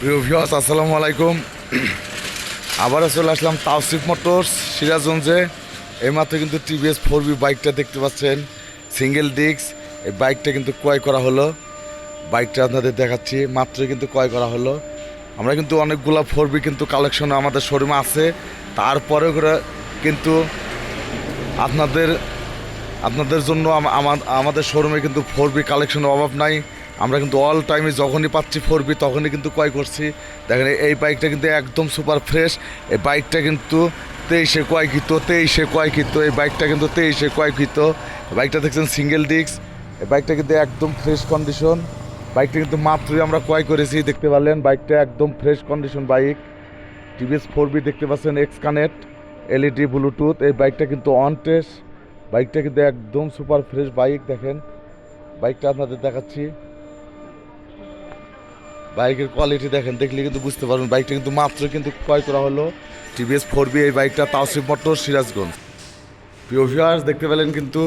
প্রিয় ভিউয়ার্স আসসালামু আলাইকুম। আবারও চলে আসলাম তাওসিফ মোটরস সিরাজগঞ্জে। এইমাত্র কিন্তু টিভিএস ফোর বি বাইকটা দেখতে পাচ্ছেন সিঙ্গেল ডিস্ক এই বাইকটা কিন্তু ক্রয় করা হলো। বাইকটা আপনাদের দেখাচ্ছি মাত্রই কিন্তু ক্রয় করা হলো। আমরা কিন্তু অনেকগুলো ফোর বি কিন্তু কালেকশন আমাদের শোরুমে আছে। তারপরে কিন্তু আপনাদের আপনাদের জন্য আম- আমাদের শোরুমে কিন্তু ফোর বি কালেকশনের অভাব নাই। আমরা কিন্তু অল টাইমে যখনই পাচ্ছি ফোর বি তখনই কিন্তু ক্রয় করছি দেখেন এই বাইকটা কিন্তু একদম সুপার ফ্রেশ এই বাইকটা কিন্তু তেইশে ক্রয়কৃত তেইশে ক্রয়কৃত এই বাইকটা কিন্তু তেইশে ক্রয়কৃত বাইকটা দেখছেন সিঙ্গেল ডিস্ক এই বাইকটা কিন্তু একদম ফ্রেশ কন্ডিশন বাইকটা কিন্তু মাত্রই আমরা ক্রয় করেছি দেখতে পারলেন বাইকটা একদম fresh condition bike TVS four B দেখতে পাচ্ছেন এক্স কানেক্ট এলইডি ব্লুটুথ এই বাইকটা কিন্তু অন টেস্ট বাইকটা কিন্তু একদম সুপার ফ্রেশ বাইক দেখেন বাইকটা আপনাদের দেখাচ্ছি বাইকের কোয়ালিটি দেখেন, দেখলে কিন্তু বুঝতে পারবেন বাইকটা কিন্তু মাত্র কিন্তু ক্রয় করা হলো। টিভিএস ফোর বি এই বাইকটা তাওসিফ মোটর, সিরাজগঞ্জ। প্রিয় ভিউয়ার্স দেখতে পেলেন কিন্তু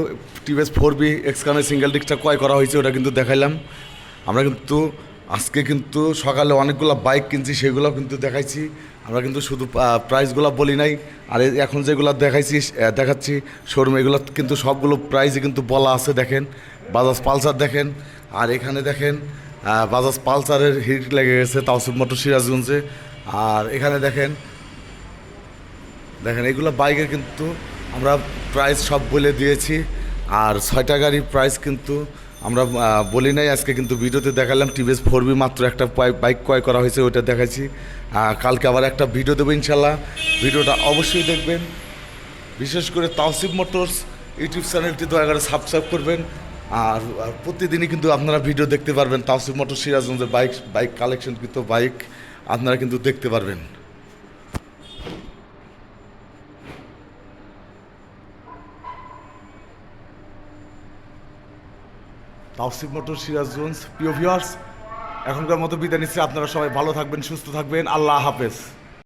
টিভিএস ফোর বি এক্সকানের সিঙ্গেল ডিস্কটা ক্রয় করা হয়েছে, ওটা কিন্তু দেখাইলাম। আমরা কিন্তু আজকে কিন্তু সকালে অনেকগুলো বাইক কিনছি সেগুলো কিন্তু দেখাইছি। আমরা কিন্তু শুধু প্রাইসগুলো বলি নাই, আর এখন যেগুলো দেখাইছি দেখাচ্ছি শোরুম এগুলো কিন্তু সবগুলো প্রাইসই কিন্তু বলা আছে, দেখেন। বাজাজ পালসার দেখেন, আর এখানে দেখেন বাজাজ পালসারের হিট লেগে গেছে তাওসিফ মোটর সিরাজগঞ্জে। আর এখানে দেখেন দেখেন, এগুলো বাইকের কিন্তু আমরা প্রাইস সব বলে দিয়েছি। আর ছয়টা গাড়ির প্রাইস কিন্তু আমরা বলি নাই। আজকে কিন্তু ভিডিওতে দেখালাম টিভিএস ফোর বি মাত্র একটা বাইক ক্রয় করা হয়েছে, ওইটা দেখাচ্ছি কালকে আবার একটা ভিডিও দেবো ইনশাল্লাহ ভিডিওটা অবশ্যই দেখবেন। বিশেষ করে তাওসিফ মোটরস ইউটিউব চ্যানেলটি দয়া করে সাবস্ক্রাইব করবেন। আর প্রতিদিনই কিন্তু আপনারা ভিডিও দেখতে পারবেন তাওসিফ মোটর সিরাজগঞ্জের বাইক বাইক কালেকশন কিন্তু বাইক আপনারা কিন্তু দেখতে পারবেন। তাওসিফ মোটর সিরাজগঞ্জ, প্রিয় ভিউয়ার্স এখনকার মতো বিদায় নিচ্ছি। আপনারা সবাই ভালো থাকবেন, সুস্থ থাকবেন। আল্লাহ হাফেজ।